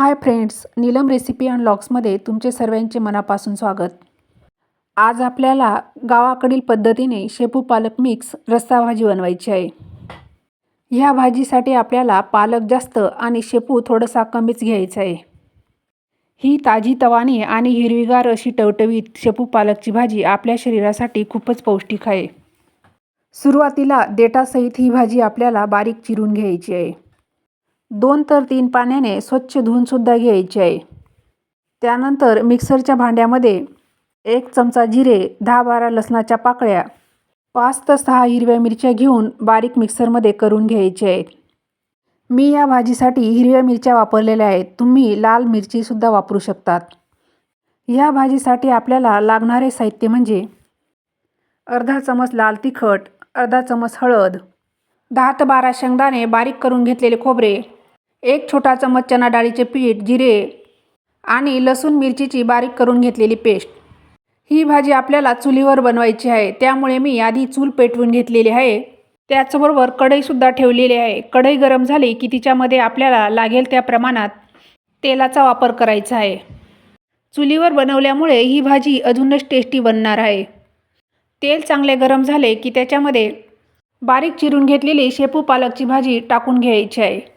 Hi friends Neelam recipe and लॉग्समध्ये तुमचे सर्वांचे मनापासून स्वागत. आज आपल्याला गावाकडील पद्धतीने शेपू पालक मिक्स रस्सा भाजी बनवायची आहे. ह्या भाजीसाठी आपल्याला पालक जास्त आणि शेपू थोडासा कमीच घ्यायचा आहे. ही ताजी तवानी आणि हिरवीगार अशी टवटवीत शेपू पालकची भाजी आपल्या शरीरासाठी खूपच पौष्टिक आहे. सुरुवातीला देटासहित ही भाजी आपल्याला बारीक चिरून घ्यायची आहे. दोन तर तीन पाण्याने स्वच्छ धुवूनसुद्धा घ्यायचे आहे. त्यानंतर मिक्सरच्या भांड्यामध्ये एक चमचा जिरे दहा बारा लसणाच्या पाकळ्या पाच ते सहा हिरव्या मिरच्या घेऊन बारीक मिक्सरमध्ये करून घ्यायचे आहेत. मी या भाजीसाठी हिरव्या मिरच्या वापरलेल्या आहेत. तुम्ही लाल मिरचीसुद्धा वापरू शकतात. ह्या भाजीसाठी आपल्याला लागणारे साहित्य म्हणजे अर्धा चमच लाल तिखट अर्धा चमच हळद दहा ते बारा शेंगदाणे बारीक करून घेतलेले खोबरे एक छोटा चमच चना डाळीचे पीठ जिरे आणि लसूण मिरचीची बारीक करून घेतलेली पेस्ट. ही भाजी आपल्याला चुलीवर बनवायची आहे. त्यामुळे मी आधी चूल पेटवून घेतलेली आहे. त्याचबरोबर कढईसुद्धा ठेवलेली आहे. कढई गरम झाली की तिच्यामध्ये आपल्याला लागेल त्या प्रमाणात तेलाचा वापर करायचा आहे. चुलीवर बनवल्यामुळे ही भाजी अजूनच टेस्टी बनणार आहे. तेल चांगले गरम झाले की त्याच्यामध्ये बारीक चिरून घेतलेली शेपू पालकची भाजी टाकून घ्यायची आहे.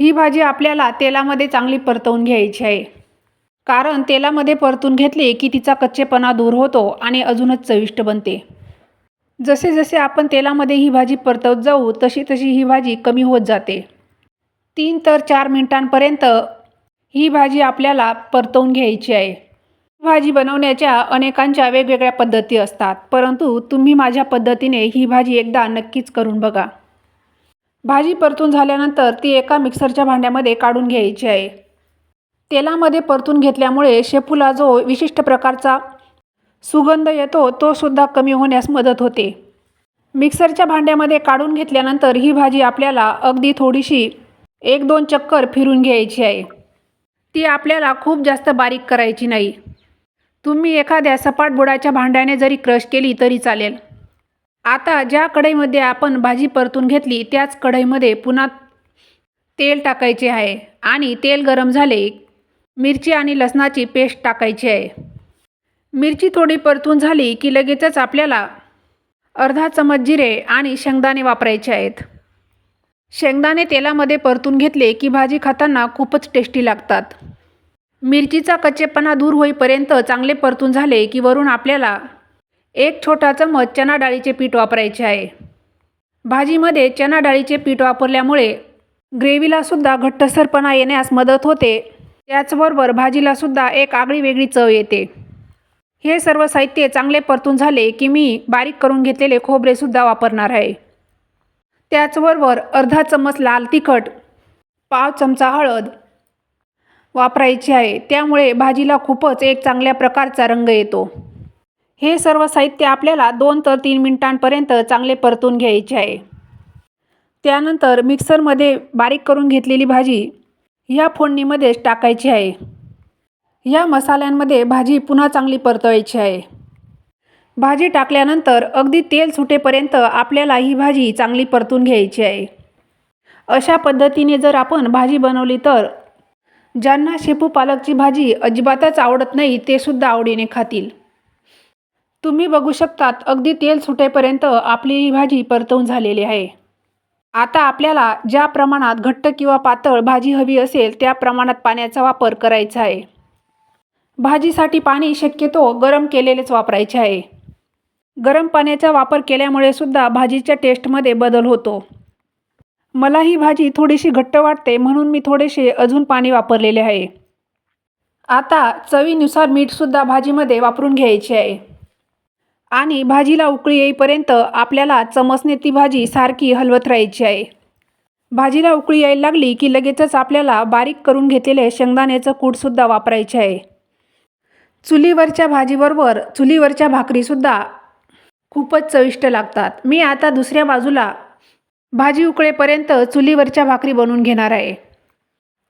ही भाजी आपल्याला तेलामध्ये चांगली परतवून घ्यायची आहे. कारण तेलामध्ये परतून घेतली की तिचा कच्चेपणा दूर होतो आणि अजूनच चविष्ट बनते. जसे जसे आपण तेलामध्ये ही भाजी परतवत जाऊ तशी तशी ही भाजी कमी होत जाते. तीन तर चार मिनिटांपर्यंत ही भाजी आपल्याला परतवून घ्यायची आहे. भाजी बनवण्याच्या अनेकांच्या वेगवेगळ्या पद्धती असतात परंतु तुम्ही माझ्या पद्धतीने ही भाजी एकदा नक्कीच करून बघा. भाजी परतून झाल्यानंतर ती एका मिक्सरच्या भांड्यामध्ये काढून घ्यायची आहे. तेलामध्ये परतून घेतल्यामुळे शेपूला जो विशिष्ट प्रकारचा सुगंध येतो तो सुद्धा कमी होण्यास मदत होते. मिक्सरच्या भांड्यामध्ये काढून घेतल्यानंतर ही भाजी आपल्याला अगदी थोडीशी एक दोन चक्कर फिरून घ्यायची आहे. ती आपल्याला खूप जास्त बारीक करायची नाही. तुम्ही एखाद्या सपाट बुडाच्या भांड्याने जरी क्रश केली तरी चालेल. आता ज्या कढईमध्ये आपण भाजी परतून घेतली त्याच कढईमध्ये पुन्हा तेल टाकायचे आहे आणि तेल गरम झाले मिरची आणि लसणाची पेस्ट टाकायची आहे. मिरची थोडी परतून झाली की लगेचच आपल्याला अर्धा चमच जिरे आणि शेंगदाणे वापरायचे आहेत. शेंगदाणे तेलामध्ये परतून घेतले की भाजी खाताना खूपच टेस्टी लागतात. मिरचीचा कच्चेपणा दूर होईपर्यंत चांगले परतून झाले की वरून आपल्याला एक छोटा चमच चना डाळीचे पीठ वापरायचे आहे. भाजीमध्ये चना डाळीचे पीठ वापरल्यामुळे ग्रेव्हीलासुद्धा घट्टसरपणा येण्यास मदत होते. त्याचबरोबर भाजीलासुद्धा एक आगळी वेगळी चव येते. हे सर्व साहित्य चांगले परतून झाले की मी बारीक करून घेतलेले खोबरेसुद्धा वापरणार आहे. त्याचबरोबर अर्धा चमच लाल तिखट पाव चमचा हळद वापरायची आहे. त्यामुळे भाजीला खूपच एक चांगल्या प्रकारचा रंग येतो. हे सर्व साहित्य आपल्याला दोन तर तीन मिनिटांपर्यंत चांगले परतून घ्यायचे आहे. त्यानंतर मिक्सरमध्ये बारीक करून घेतलेली भाजी ह्या फोडणीमध्येच टाकायची आहे. या मसाल्यांमध्ये भाजी पुन्हा चांगली परतवायची आहे. भाजी टाकल्यानंतर अगदी तेल सुटेपर्यंत आपल्याला ही भाजी चांगली परतून घ्यायची आहे. अशा पद्धतीने जर आपण भाजी बनवली तर ज्यांना शेपू पालकची भाजी अजिबातच आवडत नाही ते सुद्धा आवडीने खातील. तुम्ही बघू शकतात अगदी तेल सुटेपर्यंत आपली ही भाजी परतवून झालेली आहे. आता आपल्याला ज्या प्रमाणात घट्ट किंवा पातळ भाजी हवी असेल त्या प्रमाणात पाण्याचा वापर करायचा आहे. भाजीसाठी पाणी शक्यतो गरम केलेलेच वापरायचे आहे. गरम पाण्याचा वापर केल्यामुळे सुद्धा भाजीच्या टेस्टमध्ये बदल होतो. मला ही भाजी थोडीशी घट्ट वाटते म्हणून मी थोडेसे अजून पाणी वापरलेले आहे. आता चवीनुसार मीठसुद्धा भाजीमध्ये वापरून घ्यायचे आहे. आणि भाजीला उकळी येईपर्यंत आपल्याला चमसने ती भाजी सारखी हलवत राहायची आहे. भाजीला उकळी यायला लागली की लगेचच आपल्याला बारीक करून घेतलेले शेंगदाण्याचं कूटसुद्धा वापरायचे आहे. चुलीवरच्या भाजीबरोबर चुलीवरच्या भाकरीसुद्धा खूपच चविष्ट लागतात. मी आता दुसऱ्या बाजूला भाजी उकळेपर्यंत चुलीवरच्या भाकरी बनवून घेणार आहे.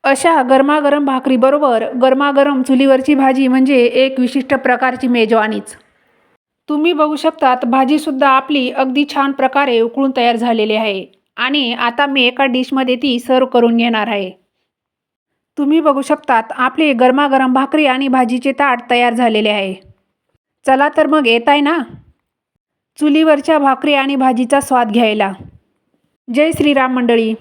अशा गरमागरम भाकरीबरोबर गरमागरम चुलीवरची भाजी म्हणजे एक विशिष्ट प्रकारची मेजवानीच. तुम्ही बघू शकतात भाजीसुद्धा आपली अगदी छान प्रकारे उकळून तयार झालेली आहे. आणि आता मी एका डिशमध्ये ती सर्व करून घेणार आहे. तुम्ही बघू शकतात आपले गरमागरम भाकरी आणि भाजीचे ताट तयार झालेले आहे. चला तर मग येत आहे ना? चुलीवरच्या भाकरी आणि भाजीचा स्वाद घ्यायला. जय श्रीराम मंडळी.